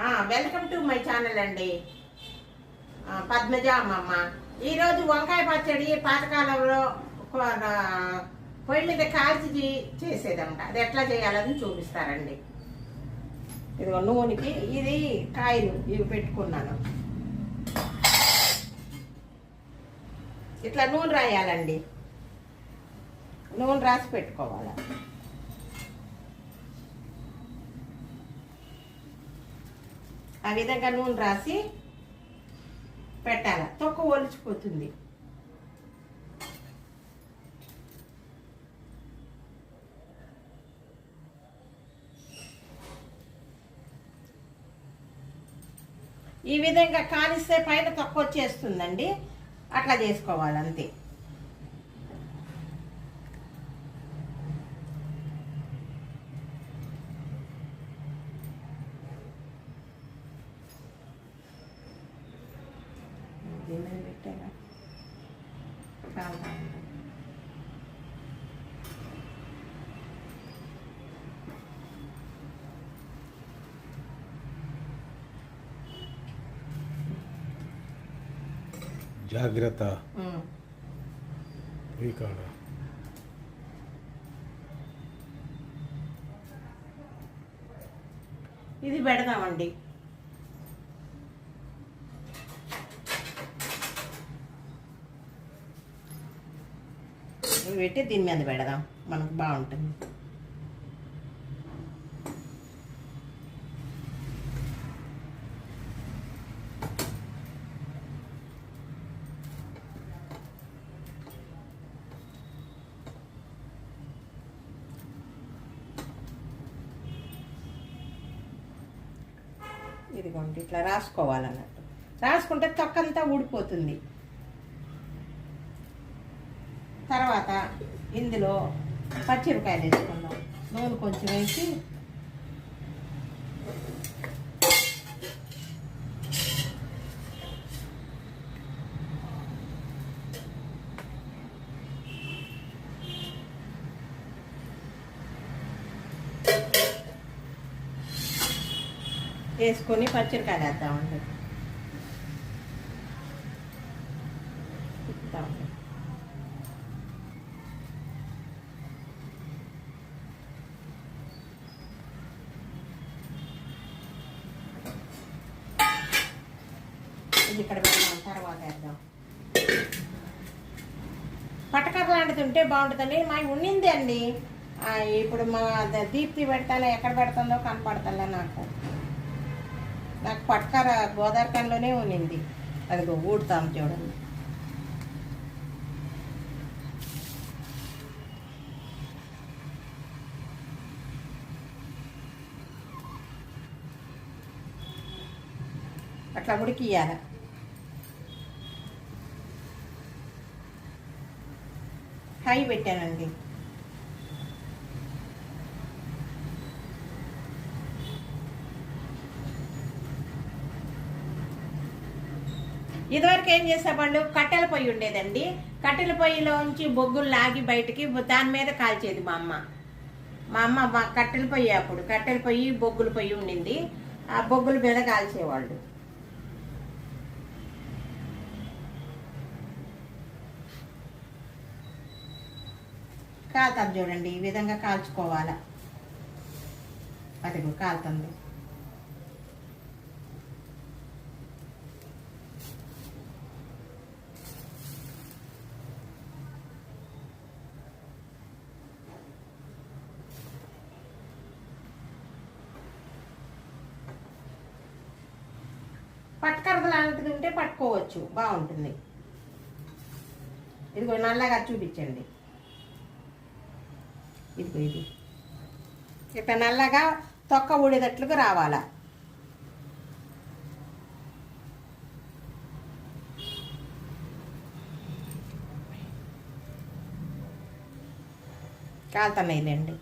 Welcome to my channel అండి. ఆ, పద్మజ అమ్మమ్మ ఈరోజు వంకాయ పచ్చడి పాతకాలంలో కొ- పొయ్యి మీద కాల్చి చేసేదంట అది ఎట్లా చేయాలని చూపిస్తారండి. ఇదిగో నూనెకి ఇది కాయలు ఇవి పెట్టుకున్నాను. ఇట్లా నూనె రాయాలండి. నూనె రాసి పెట్టుకోవాలి? ఆ విధంగా నూనె రాసి పెట్టాల. తొక్క ఒలిచిపోతుంది. ఈ విధంగా కాలిస్తే పైన తక్కువ వచ్చేస్తుందండి. అట్లా చేసుకోవాలి అంతే దీని మీద పెట్టారా? కావాలి. జాగ్రత్త. ఇది పెడదామండి పెట్టి దీని మీద పెడదాం. మనకు బాగుంటుంది. ఇదిగోండి ఇట్లా రాసుకోవాలన్నట్టు. రాసుకుంటే తొక్కంతా ఊడిపోతుంది. తర్వాత ఇందులో పచ్చిమిరకాయలు వేసుకుందాం. నూనె కొంచెం వేసి వేసుకొని పచ్చిమిరకాయలు వేద్దామండి ఇది ఇక్కడ పెడదాం తర్వాత వేద్దాం. పటకర లాంటిది ఉంటే బాగుంటుందండి. మా ఉండింది అండి ఇప్పుడు మా దీప్తి పెడతాలో ఎక్కడ పెడతాలో కనపడతాలో నాకు. నాకు పట్కార గోదావరికంలోనే ఉన్నింది. అది ఊడుతాం చూడండి. అట్లా ఉడికియాల హై పెట్టానండి. ఇదివరకు ఏం చేసేవాళ్ళు? కట్టెల పొయ్యి ఉండేదండి. కట్టెల పొయ్యిలోంచి బొగ్గులు లాగి బయటికి దాని మీద కాల్చేది మా అమ్మ. మా అమ్మ మా కట్టెల పొయ్యి అప్పుడు. కట్టెల పొయ్యి బొగ్గుల పొయ్యి ఉండింది. ఆ బొగ్గుల మీద కాల్చేవాళ్ళు. కాలుతారు చూడండి. ఈ విధంగా కాల్చుకోవాలా. అదిగో కాలుతుంది. పట్టుకరద ఉంటే పట్టుకోవచ్చు. బాగుంటుంది. ఇదిగో నల్లగా చూపించండి. ఇదిగో ఇది. ఇట్లా నల్లగా తొక్క ఊడేటట్లుగా రావాలా. కాలుతున్నాయిలేండి.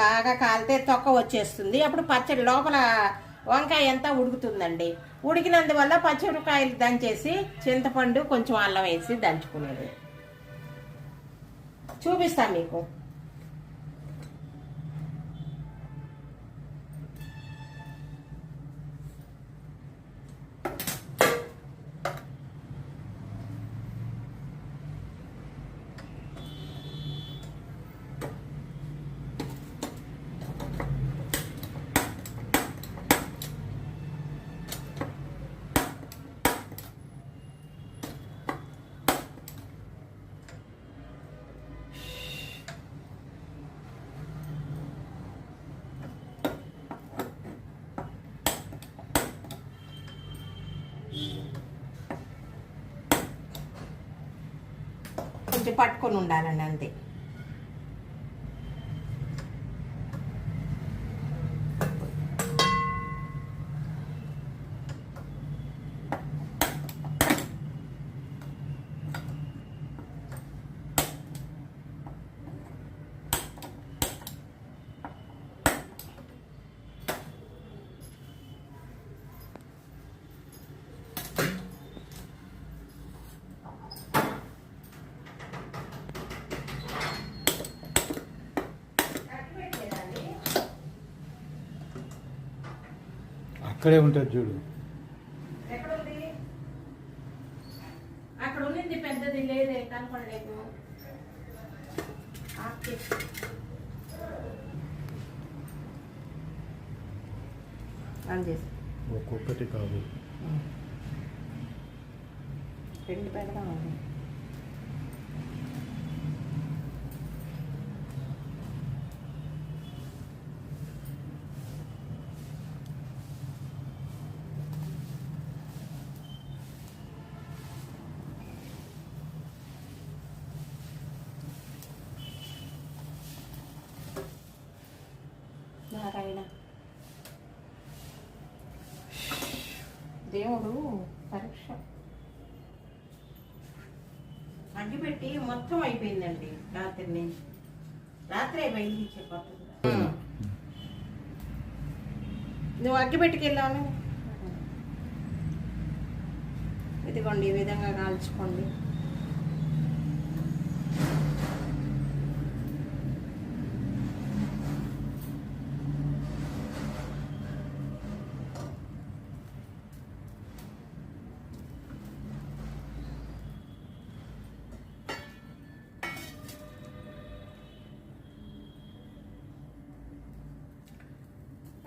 బాగా కాలితే తొక్క వచ్చేస్తుంది. అప్పుడు పచ్చడి లోపల వంకాయ అంతా ఉడుకుతుందండి. ఉడికినందువల్ల పచ్చిమిరకాయలు దంచేసి చింతపండు కొంచెం అల్లం వేసి దంచుకునేది చూపిస్తాను మీకు. కొంచెం పట్టుకొని ఉండాలండి అంతే. అక్కడే ఉంటుంది చూడు. ఎక్కడ ఉంది అక్కడ పెద్దది లేదే కనపడలేదు ఒక్కొక్కటి కాదు. రెండు పెడదాం అది నారాయణ దేవుడు పరీక్ష. అగ్గిపెట్టి మొత్తం అయిపోయిందండి రాత్రి నుంచి రాత్రి అయిపోయింది. చెప్పకుండా నువ్వు అగ్గిపెట్టికి వెళ్ళాను ఇదిగోండి ఈ విధంగా కాల్చుకోండి.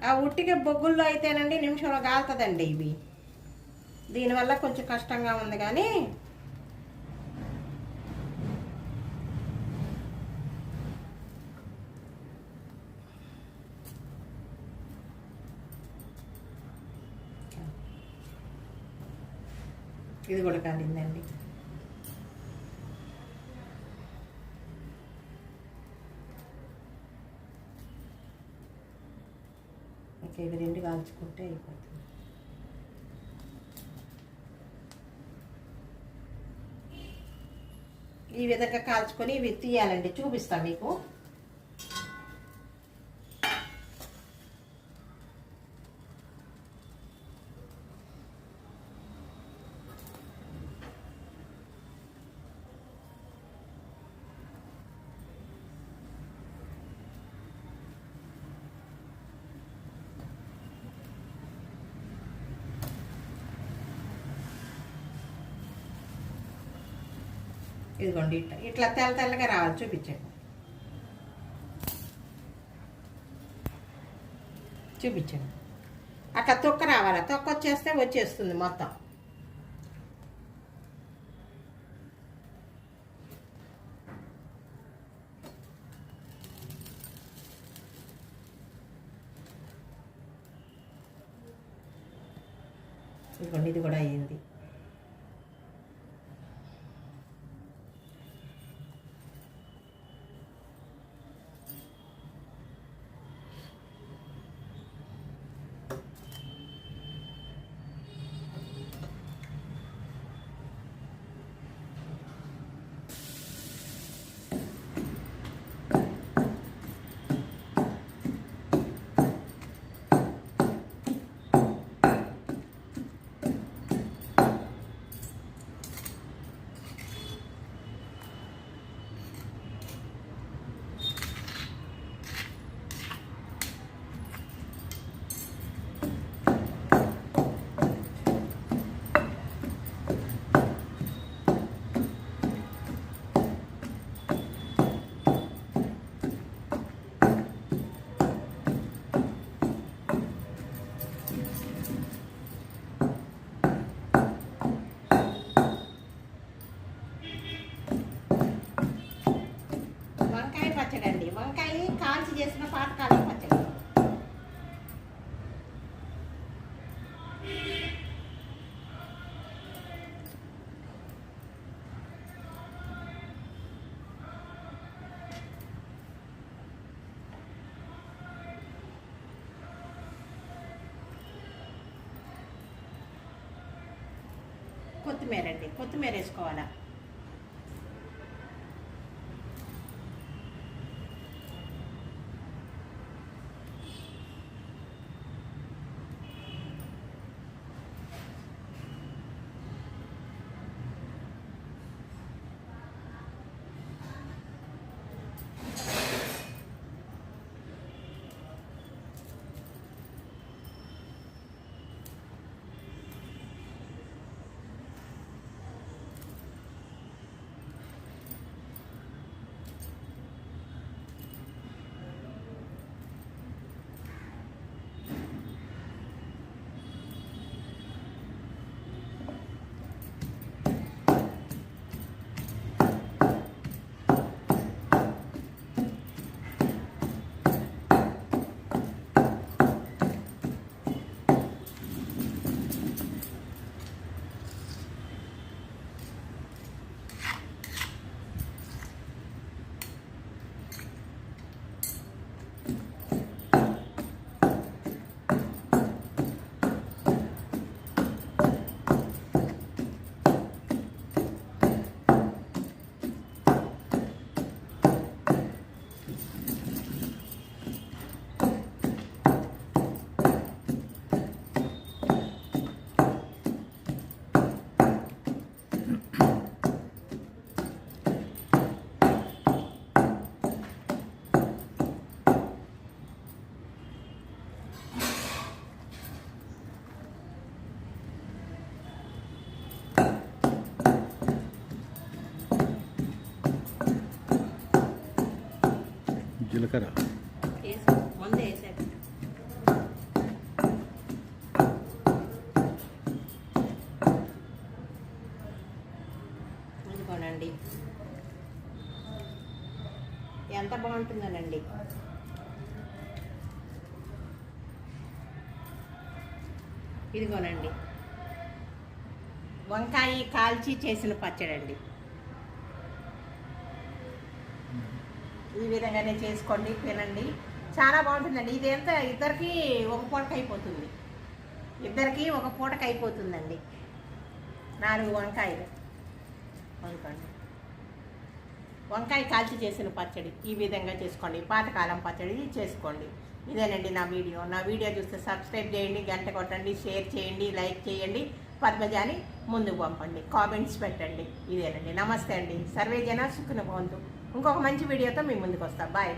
ఆ ఉట్టిగా బొగ్గుల్లో అయితేనండి నిమిషంలో కాలుతుందండి ఇవి. దీనివల్ల కొంచెం కష్టంగా ఉంది కానీ ఇది కూడా కాలిందండి. ఓకే ఇవి రెండు కాల్చుకుంటే అయిపోతుంది. ఈ విధంగా కాల్చుకొని ఇవి తీయాలండి. చూపిస్తాను మీకు. ఇదిగోండి ఇట్లా ఇట్లా తెల్ల తెల్లగా రావాలి చూపించండి. చూపించండి. అట్లా తొక్క రావాలి? తొక్క వచ్చేస్తే వచ్చేస్తుంది మొత్తం. కొత్తిమీర అండి. కొత్తిమీర వేసుకోవాలా? జీలకర్ర ముందే ఇదిగోనండి ఎంత బాగుంటుందనండి. ఇదిగోనండి. వంకాయ కాల్చి చేసిన పచ్చడండి. ఈ విధంగానే చేసుకోండి తినండి. చాలా బాగుంటుందండి. ఇది ఎంత? ఇద్దరికి ఒక పూటకి అయిపోతుంది. ఇద్దరికి ఒక పూటకి అయిపోతుందండి. నాలుగు వంకాయలు. అనుకోండి వంకాయ కాల్చి చేసిన పచ్చడి. ఈ విధంగా చేసుకోండి. పాతకాలం పచ్చడి చేసుకోండి. ఇదేనండి నా వీడియో. నా వీడియో చూస్తే సబ్స్క్రైబ్ చేయండి గంట కొట్టండి షేర్ చేయండి లైక్ చేయండి పద్మజాని ముందుకు పంపండి. కామెంట్స్ పెట్టండి. ఇదేనండి. నమస్తే అండి. సర్వే జన సుఖన భవంతు. ఇంకొక మంచి వీడియోతో మీ ముందుకు వస్తా బాయ్